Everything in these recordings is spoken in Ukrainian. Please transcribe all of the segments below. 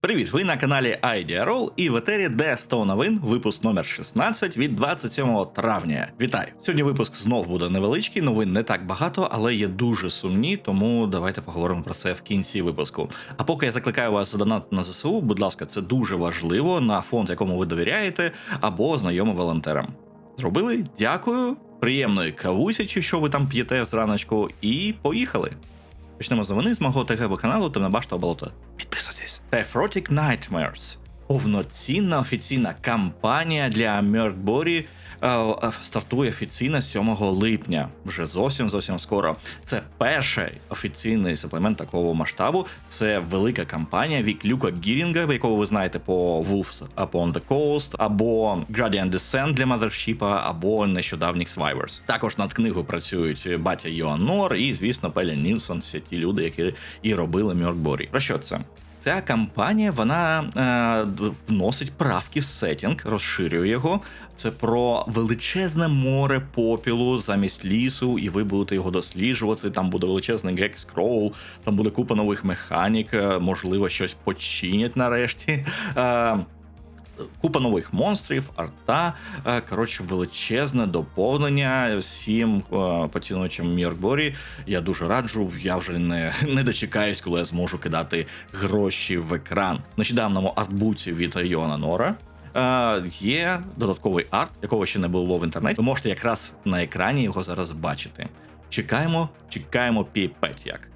Привіт! Ви на каналі Айдіарол і в етері де 100 новин, випуск номер 16 від 27 травня. Вітаю! Сьогодні випуск знов буде невеличкий, новин не так багато, але є дуже сумні, тому давайте поговоримо про це в кінці випуску. А поки я закликаю вас задонати на ЗСУ, будь ласка, це дуже важливо на фонд, якому ви довіряєте, або знайомим волонтерам. Зробили? Дякую. Приємної кавусі, чи що ви там п'єте зраночку, і поїхали. Почнемо з новини з мого ТГБ каналу Темнобашта болото. Підписуйтесь. Patriotic Nightmares. Повноцінна офіційна кампанія для Мьоркборі е, стартує офіційно 7 липня. Вже зовсім зовсім скоро. Це перший офіційний суплемент такого масштабу. Це велика кампанія від Люка Гірінга, якого ви знаєте по Wolves Upon the Coast, або Gradient Descent для Mothership, або нещодавніх Swivers. Також над книгою працюють батя Йоаннор і, звісно, Пеля Нілсон, всі ті люди, які і робили Мьоркборі. Про що це? Ця кампанія вона е, вносить правки в сетінг, розширює його. Це про величезне море попілу замість лісу, і ви будете його досліджувати. Там буде величезний гек скроул, там буде купа нових механік, е, можливо, щось починять нарешті. Е, Купа нових монстрів, арта. е, Коротше, величезне доповнення всім е, поцінувачам Міркборі. Я дуже раджу. Я вже не, не дочекаюсь, коли я зможу кидати гроші в екран. Нещодавному артбуці від Йона Нора. е, Є додатковий арт, якого ще не було в інтернеті. Ви можете якраз на екрані його зараз бачити. Чекаємо, чекаємо піпець як.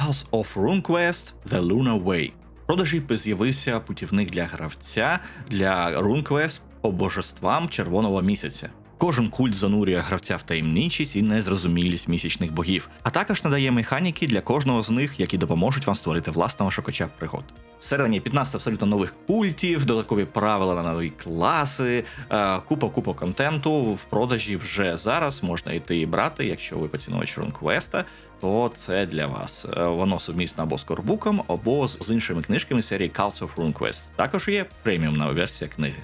Calls of RuneQuest The Lunar Way. Продажі з'явився путівник для гравця для рунквест по божествам червоного місяця. Кожен культ занурює гравця в таємничість і незрозумілість місячних богів, а також надає механіки для кожного з них, які допоможуть вам створити власного шукача пригод. Всередині 15 абсолютно нових культів, додаткові правила на нові класи, е, купа купа контенту в продажі вже зараз можна йти і брати, якщо ви поцінувач Рунквеста, то це для вас. Е, Воно сумісне або з корбуком, або з іншими книжками серії Cults of RuneQuest. Також є преміумна версія книги.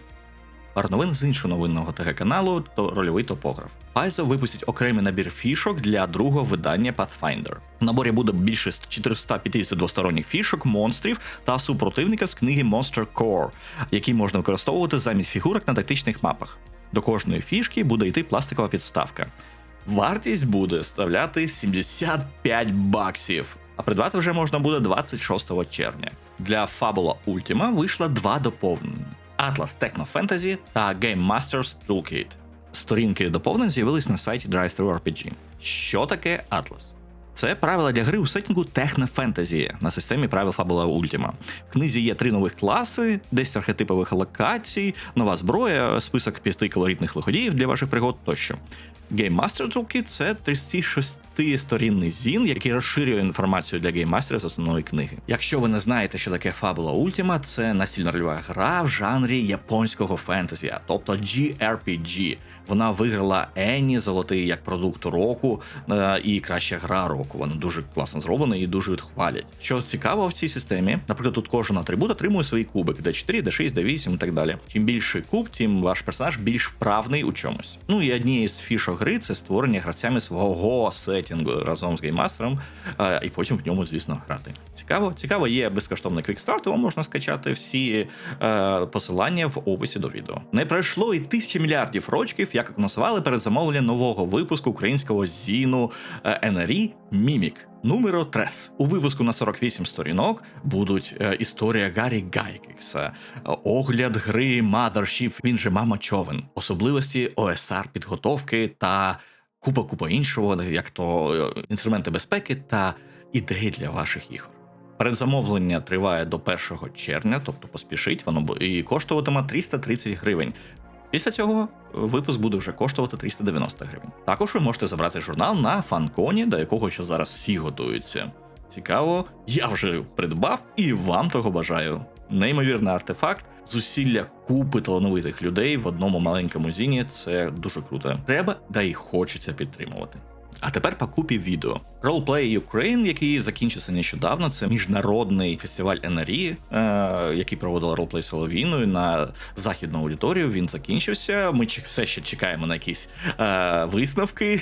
Пара новин з іншого новинного ТГ каналу то рольовий топограф. Paizo випустить окремий набір фішок для другого видання Pathfinder. В наборі буде більше 450 двосторонніх фішок, монстрів та супротивника з книги Monster Core, які можна використовувати замість фігурок на тактичних мапах. До кожної фішки буде йти пластикова підставка. Вартість буде ставляти 75 баксів, а придбати вже можна буде 26 червня. Для Fabula Ultima вийшло два доповнення: Atlas Techno Fantasy та Game Masters Toolkit. Сторінки доповнень з'явились на сайті DriveThruRPG. Що таке Atlas? Це правила для гри у сеттінгу Техно Фентезі на системі правил Fabula Ultima. В книзі є три нових класи, 10 архетипових локацій, нова зброя, список п'яти колоритних лиходіїв для ваших пригод тощо. Game Master Toolkit – це 36-сторінний зін, який розширює інформацію для гейммастерів з основної книги. Якщо ви не знаєте, що таке Fabula Ultima, це настільна рольова гра в жанрі японського фентезі, тобто GRPG. Вона виграла Енні золотий як продукт року е, і краща гра року. Вона дуже класно зроблена і дуже хвалять. Що цікаво в цій системі, наприклад, тут кожен атрибут отримує свій кубик D4, D6, D8 і так далі. Чим більший куб, тим ваш персонаж більш вправний у чомусь. Ну і однією з фішок гри це створення гравцями свого сеттінгу разом з гейммастером, е, і потім в ньому, звісно, грати. Цікаво, цікаво, є безкоштовний квікстарт, його можна скачати всі е, посилання в описі до відео. Не пройшло і тисячі мільярдів рочків, як анонсували перед замовленням нового випуску українського зіну е, НРІ Мімік. Numero 3. У випуску на 48 сторінок будуть е, історія Гаррі Гайкекса, огляд гри Mothership, він же Мама Човен, особливості ОСР підготовки та купа купа іншого, як то е, інструменти безпеки та ідеї для ваших ігор. Передзамовлення триває до 1 червня, тобто поспішіть, воно і коштуватиме 330 гривень. Після цього випуск буде вже коштувати 390 гривень. Також ви можете забрати журнал на фанконі, до якого ще зараз всі готуються. Цікаво, я вже придбав і вам того бажаю. Неймовірний артефакт, зусилля купи талановитих людей в одному маленькому зіні це дуже круто. Треба, да й хочеться підтримувати. А тепер по купі відео. Roleplay Ukraine, який закінчився нещодавно, це міжнародний фестиваль НРІ, е, який проводила Roleplay Соловіною на західну аудиторію. Він закінчився. Ми все ще чекаємо на якісь е, висновки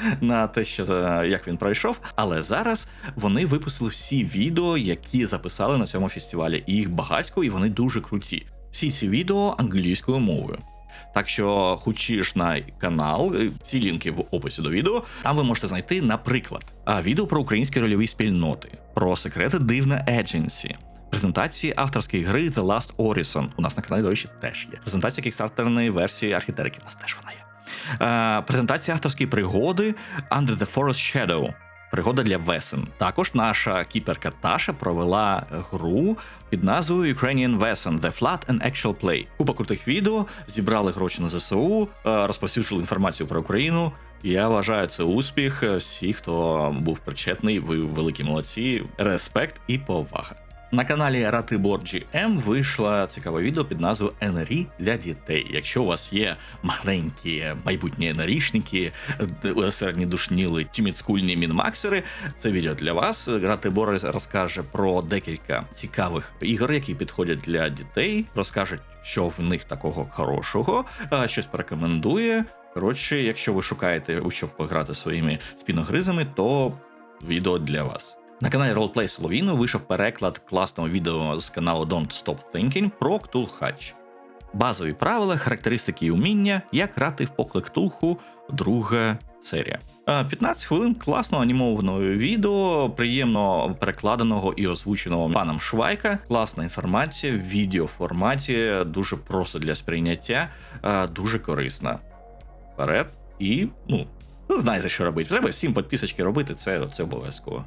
на те, що е, як він пройшов. Але зараз вони випустили всі відео, які записали на цьому фестивалі. І їх багатько, і вони дуже круті. Всі ці відео англійською мовою. Так що хочеш на канал, е, всі лінки в описі до відео. Там ви можете знайти, наприклад, відео про українські рольові спільноти, про секрети дивна Едженсі. Презентації авторської гри The Last Orison. У нас на каналі, до речі, теж є. Презентація кікстартерної версії архітерики. У нас теж вона є. Презентація авторської пригоди Under the Forest Shadow. Пригода для весен. Також наша кіперка Таша провела гру під назвою Ukrainian Весен The Flood and Actual Play. Купа крутих відео, зібрали гроші на ЗСУ, е, розповсюджували інформацію про Україну. Я вважаю це успіх. Всі, хто був причетний, ви великі молодці. Респект і повага. На каналі Ратибор GM вийшло цікаве відео під назвою НРІ для дітей. Якщо у вас є маленькі майбутні нарішники, середньодушніли чи міцкульні мінмаксери, це відео для вас. Ратибор розкаже про декілька цікавих ігор, які підходять для дітей. Розкаже, що в них такого хорошого, щось порекомендує. Коротше, якщо ви шукаєте у що пограти своїми спіногризами, то відео для вас. На каналі Roleplay Соловіно вийшов переклад класного відео з каналу Don't Stop Thinking про Ктулхач. Базові правила, характеристики і уміння, як грати в поклик Ктулху, друга серія. Е, 15 хвилин класного анімованого відео, приємно перекладеного і озвученого паном Швайка. Класна інформація в відеоформаті, дуже просто для сприйняття, дуже корисна. Вперед і ну. Знаєте, що робити. Треба всім підписочки робити, це, це обов'язково.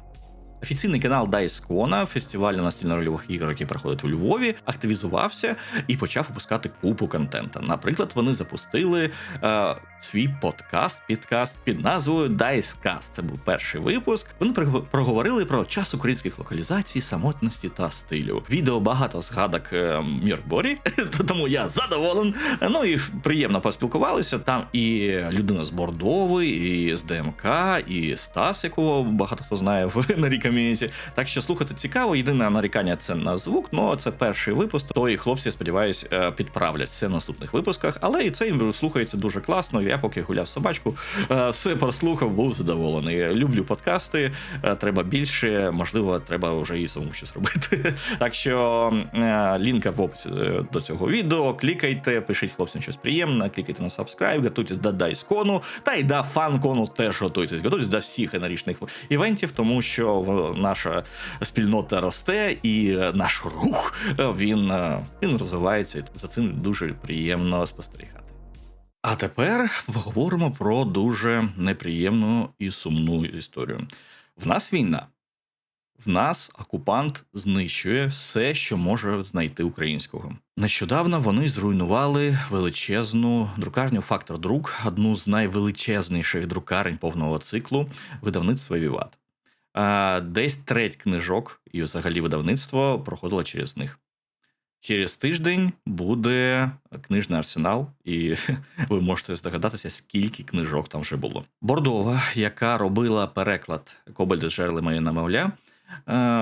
Офіційний канал Dice Kona, фестиваль настільно-рольових ігор, який проходить у Львові, активізувався і почав випускати купу контенту. Наприклад, вони запустили е, свій подкаст, підкаст під назвою Dicecast. Це був перший випуск. Вони проговорили про час українських локалізацій, самотності та стилю. Відео багато згадок е, Мірборі, тому я задоволен. Ну і приємно поспілкувалися. Там і людина з Бордови, і з ДМК, і Стас, якого багато хто знає в нарі ком'юніті. Так що слухати цікаво. Єдине нарікання це на звук, але це перший випуск. То і хлопці, сподіваюсь, е, підправлять це в наступних випусках. Але і цей слухається дуже класно. Я поки гуляв собачку, е, все прослухав, був задоволений. Люблю подкасти. е, Треба більше, можливо, треба вже і самому щось робити. Так що лінка в описі до цього відео. Клікайте, пишіть хлопцям щось приємне, клікайте на subscribe, готуйтесь до дайскону, та й до фанкону теж готуйтесь. Готуйтесь до всіх енергічних івентів, тому що наша спільнота росте і наш рух е, він, е, він розвивається. І за цим дуже приємно спостерігати. А тепер поговоримо про дуже неприємну і сумну історію. В нас війна. В нас окупант знищує все, що може знайти українського. Нещодавно вони зруйнували величезну друкарню Фактор Друк, одну з найвеличезніших друкарень повного циклу видавництва Віват. Десь треть книжок і взагалі видавництво проходило через них. Через тиждень буде книжний арсенал, і ви можете здогадатися, скільки книжок там вже було. Бордова, яка робила переклад Кобальди жерли моє намовля,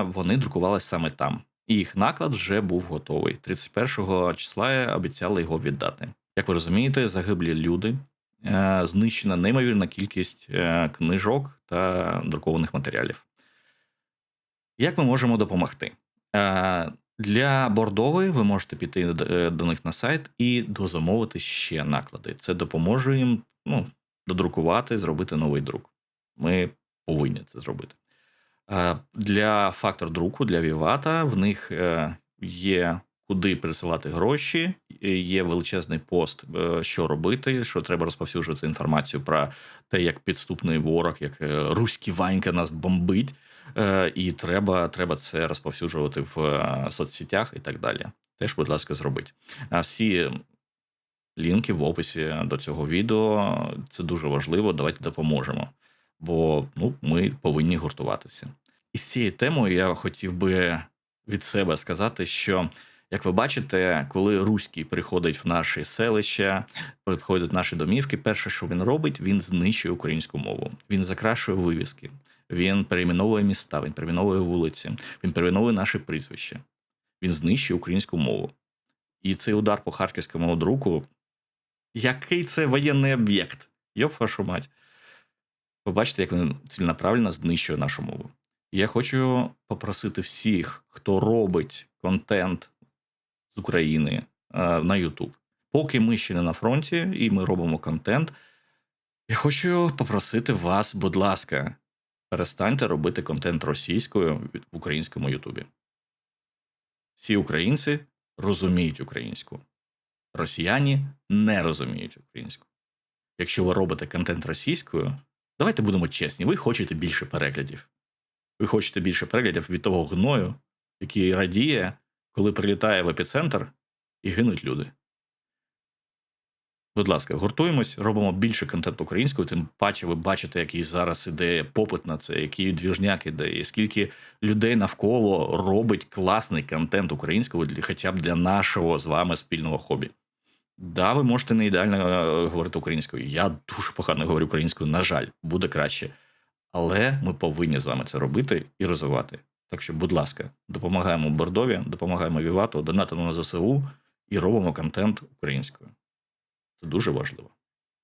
вони друкувалися саме там. І їх наклад вже був готовий. 31 числа обіцяли його віддати. Як ви розумієте, загиблі люди, знищена неймовірна кількість е, книжок та друкованих матеріалів. Як ми можемо допомогти? Е, Для бордової ви можете піти е, до них на сайт і дозамовити ще наклади. Це допоможе їм ну, додрукувати, зробити новий друк. Ми повинні це зробити. Е, Для фактор друку, для Вівата, в них е, є куди присилати гроші, е, є величезний пост, е, що робити, що треба розповсюджувати інформацію про те, як підступний ворог, як е, руський Ванька нас бомбить. Е, І треба, треба це розповсюджувати в соцсетях і так далі. Теж, будь ласка, зробіть. А всі лінки в описі до цього відео. Це дуже важливо. Давайте допоможемо. Бо ну, ми повинні гуртуватися. І з цією темою я хотів би від себе сказати, що Як ви бачите, коли руський приходить в наші селища, приходить в наші домівки, перше, що він робить, він знищує українську мову. Він закрашує вивіски, він перейменовує міста, він перейменовує вулиці, він перейменовує наші прізвища. Він знищує українську мову. І цей удар по харківському друку, який це воєнний об'єкт? Йоп вашу мать. Ви бачите, як він ціленаправленно знищує нашу мову. Я хочу попросити всіх, хто робить контент з України е, на YouTube. Поки ми ще не на фронті і ми робимо контент, я хочу попросити вас, будь ласка, перестаньте робити контент російською в українському Ютубі. Всі українці розуміють українську, росіяни не розуміють українську. Якщо ви робите контент російською, давайте будемо чесні, ви хочете більше переглядів. Ви хочете більше переглядів від того гною, який радіє, коли прилітає в епіцентр і гинуть люди. Будь ласка, гуртуємось, робимо більше контенту українською, тим паче ви бачите, який зараз іде попит на це, який двіжняк іде, і скільки людей навколо робить класний контент українською для хоча б для нашого з вами спільного хобі. Да, ви можете не ідеально е, говорити українською. Я дуже погано говорю українською, на жаль, буде краще. Але ми повинні з вами це робити і розвивати. Так що, будь ласка, допомагаємо Бордові, допомагаємо Вівату, донатимо на ЗСУ і робимо контент українською. Це дуже важливо.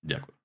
Дякую.